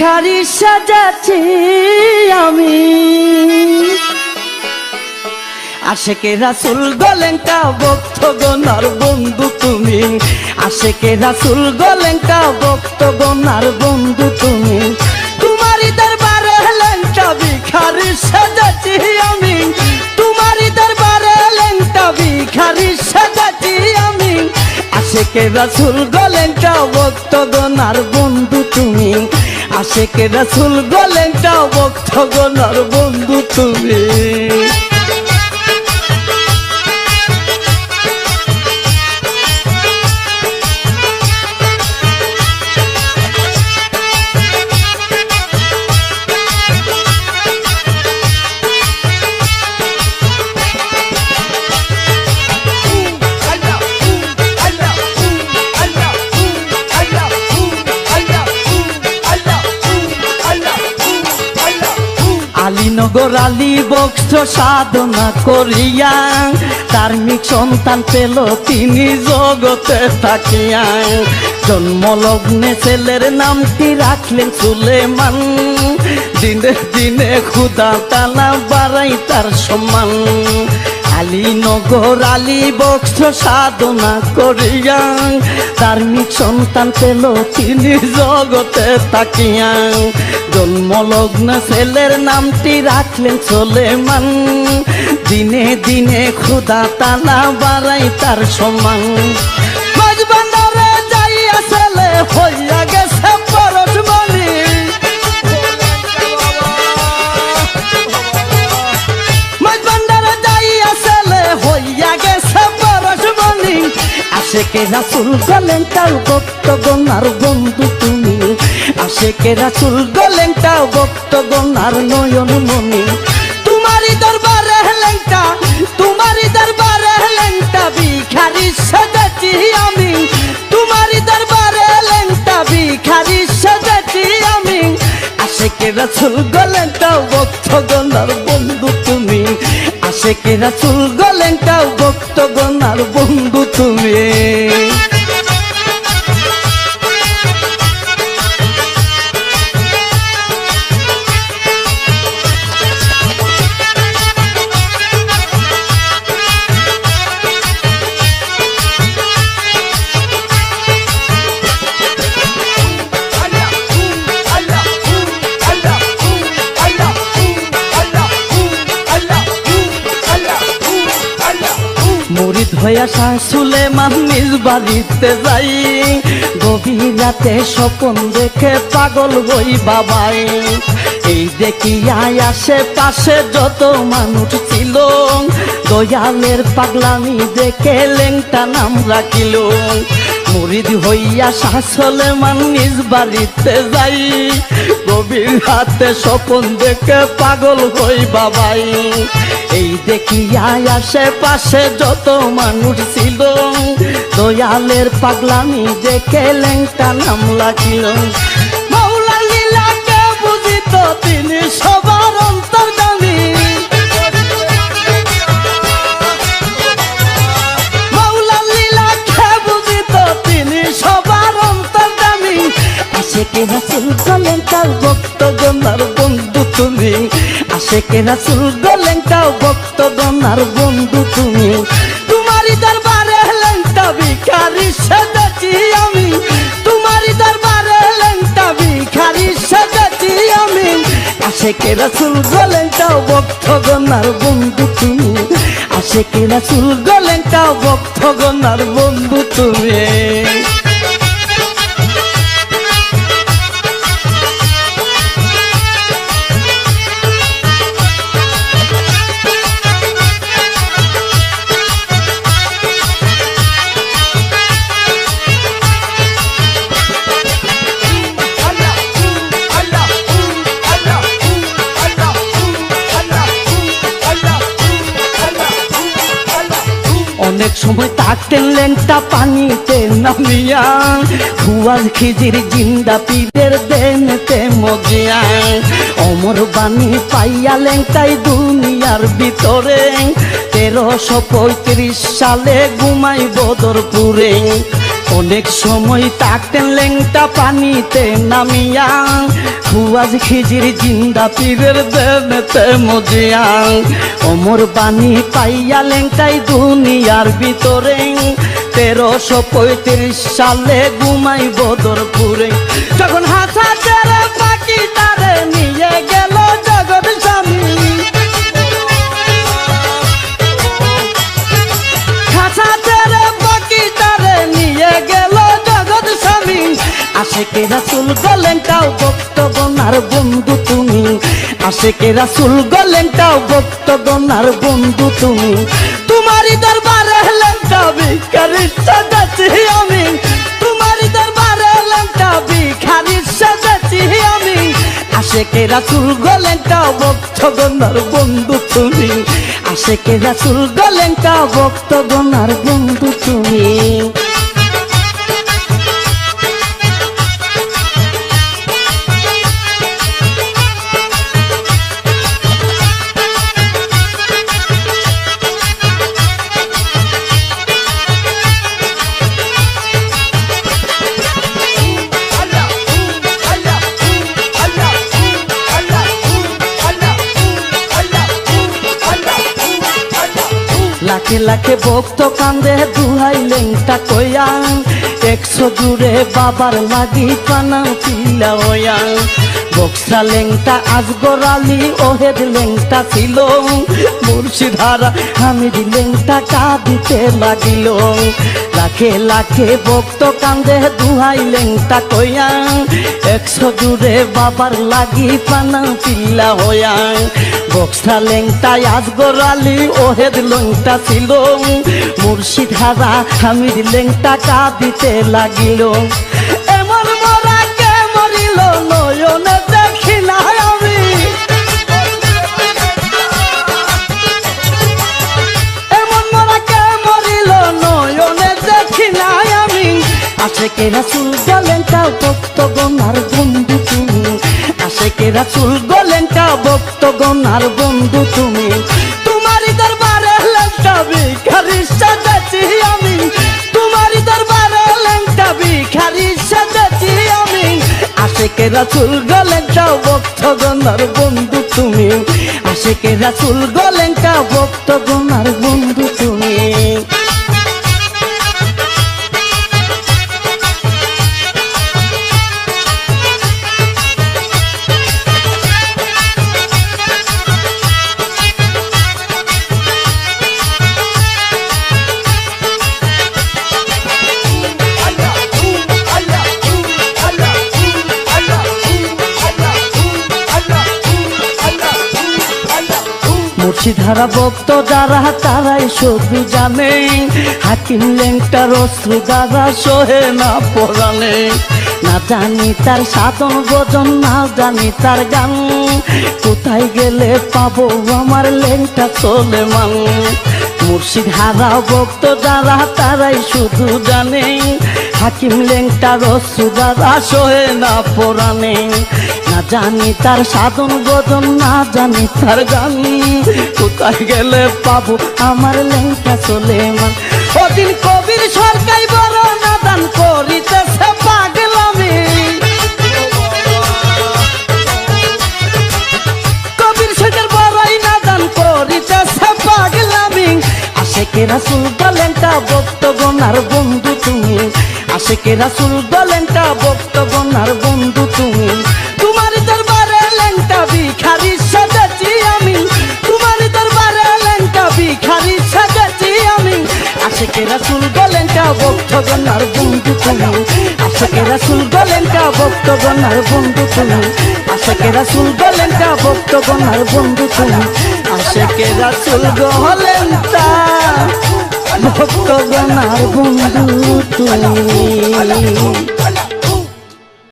ভিখারি সাজাচ্ছি আমি। আশেকে রাসুল গলেঙ্কা ভক্ত গনার বন্ধু তুমি। আশেকে রাসুল গলেঙ্কা ভক্ত গনার বন্ধু তুমি। তোমারই দরবারে লেঙ্কা ভিখারি সাজাচ্ছি আমি। তোমারই দরবারে লেঙ্কা ভিখারি সাজাচ্ছি আমি। আশেকে রাসুল গলেঙ্কা ভক্ত গনার বন্ধু তুমি। আশেকে রাসুল গলেঙ্কা ভক্ত নর বন্ধু তুমি। আলী বক্স সাধনা করিয়া, ধার্মিক সন্তান পেল তিনি জগতে থাকিয়া। জন্ম লগ্নে ছেলের নামটি রাখলেন সুলেমান। দিনে দিনে খুদা তালা বাড়াই তার সম্মান আলীনগর আলী বক্স সাধনা করিয়া। ধার্মিক সন্তান পেল তিনি জগতে তাকিয়া। জন্মলগ্ন ছেলের নামটি রাখলেন সোলেমান। দিনে দিনে খুদা তালা বাড়াই তার সমান। রাসুল, গলেন তাও ভক্ত গনার বন্ধু তুমি। আশেকে রাসুল, গলেন তাও ভক্ত গনার নয়ন মনি তোমারই দরবারে লেংটা তোমারই দরবারে লেংটা ভিখারি সাজাচ্ছি আমি। তোমারই দরবারে লেংটা ভিখারি সাজাচ্ছি আমি। আশেকে রাসুল, গলেন তাও ভক্ত গনার বন্ধু তুমি। আশেকে রাসুল, গলেন তাও ভক্ত গনার বন্ধু তুমি। হইয়া শাহ সুলেমান নিজ বাড়িতে যাই। গভীর রাতে স্বপন দেখে পাগল বই বাবাই। এই দেখি আয় আসে পাশে যত মানুষ ছিল, দয়ালের পাগলামি দেখে লেংটা নাম রাখিল। মুরিদ হইয়া শাসলে মান নিজ বাড়িতে যাই। গভীর হাতে স্বপন দেখে পাগল হই বাবাই। এই দেখিয়া আসে পাশে যত মানুষ ছিল, দয়ালের পাগলামি দেখে লেংটা নাম লাগিল মাওলা লীলাকে বুঝিত তিনি সবার তুমি? আশেকে রাসুল গলেন তাও ভক্ত গনার বন্ধু তুমি? তোমারই দরবারে লেংটা ভিখারি সাজাচ্ছি আমি। তোমারই দরবারে লেংটা ভিখারি সাজাচ্ছি আমি। আশেকে রাসুল গলেন তাও ভক্ত গনার বন্ধু তুমি? আশেকে রাসুল গলেন তাও ভক্ত গনার বন্ধু তুমি? সময় লেনটা পানিতে নামিয়া। ভুয়াল খিজির জিন্দা পীরের দেনতে মজিয়া। অমর বাণী পাইয়া লেংটাই দুনিয়ার ভিতরে। তেরোশো পঁয়ত্রিশ সালে ঘুমাই বদরপুরে। অনেক সময় তাকতেন লেংটা পানিতে নামিয়া, খুয়াজ খিজির জিন্দা পীরের দেবেতে মজিয়াং। অমর বাণী পাইয়া লেংটাই দুনিয়ার ভিতরে, তেরোশো পঁয়ত্রিশ সালে ঘুমাই বদরপুরে যখন হাসা আশেকে রাসুল গলেনটাও ভক্ত গনার বন্ধু তুমি। আশেকে রাসুল গলেনটাও ভক্ত গনার বন্ধু তুমি। তোমারই দরবারে লেনটা ভিখারি সাজাচ্ছি আমি। তোমারই দরবারে লেনটা ভিখারি সাজাচ্ছি আমি। আশেকে রাসুল গলেনটা ভক্ত গনার বন্ধু তুমি। আশেকে রাসুল গলেনটা ভক্ত গনার বন্ধু তুমি। লাখে লাখে ভক্ত কান্দে, দুহাই লেংটা কয়াং একশো দূরে বাবার লাগি পানা পিলা ওয়া বক্সা লেংটা, আজগর আলী ওহেদ লেংটা ছিল। মুর্শিদারা হামিদ লেংটা কাঁদিতে লাগিল। লাখে লাখে ভক্ত কান্দে, দুহাই লেংটা কয়াং একশো জুড়ে বাবার লাগি পানা পিল্লা হয়াং বক্সা লেংটা আজগর গোড়ালি, ওহেদ লেংটা ছিল। মুর্শিদ হারা হামির লেংটা কাঁদিতে লাগিল। গনার বন্ধু তুমি। তোমারই দরবারে লেংটা ভিখারি সাজাচ্ছি আমি। তোমারই দরবারে লেংটা ভিখারি সাজাচ্ছি আমি। আশেকে রাসুল গলেনটা ভক্ত গনার বন্ধু তুমি। আশেকে রাসুল গলেনটা ভক্ত গনার মুর্শিধারা ভক্ত যারা, তারাই শুধু জানে হাকিম লেংটার অশ্রু দ্বারা সোহে না পড়ানে না জানি তার সাধন গজন না জানি তার গান। কোথায় গেলে পাবো আমার লেংটা চলে মান? মুর্শিদ হারা ভক্ত যারা, তারাই শুধু জানে হাকিম লেংটার দ্বারা সোহে না পড়ানে না জানি তার সাধন বদন, না জানি তার গান। কোথায় গেলে পাবো আমার লেংটা চলে মান ওদিন কবির সরকারি বড় নাদান করিতেছে পাগলামি। কবির সরকার বড়ই নাদান করিতেছে বন্ধু তুমি। আশেকে রাসুল গলেনটা ভক্ত গনার বন্ধু তুমি। তোমার দরবারে লেংটা ভিখারি সাজাচ্ছি আমি। তোমার দরবারে লেংটা ভিখারি সাজাচ্ছি আমি। আশেকে রাসুল গলেনটা ভক্ত গনার বন্ধু তুমি। আশেকে রাসুল গলেনটা ভক্ত গনার বন্ধু তুমি। আশেকে রাসুল গলেনটা ভক্ত গনার বন্ধু তুমি। আশেকে রাসুল গলেনটা ভক্ত গনার বন্ধু তুমি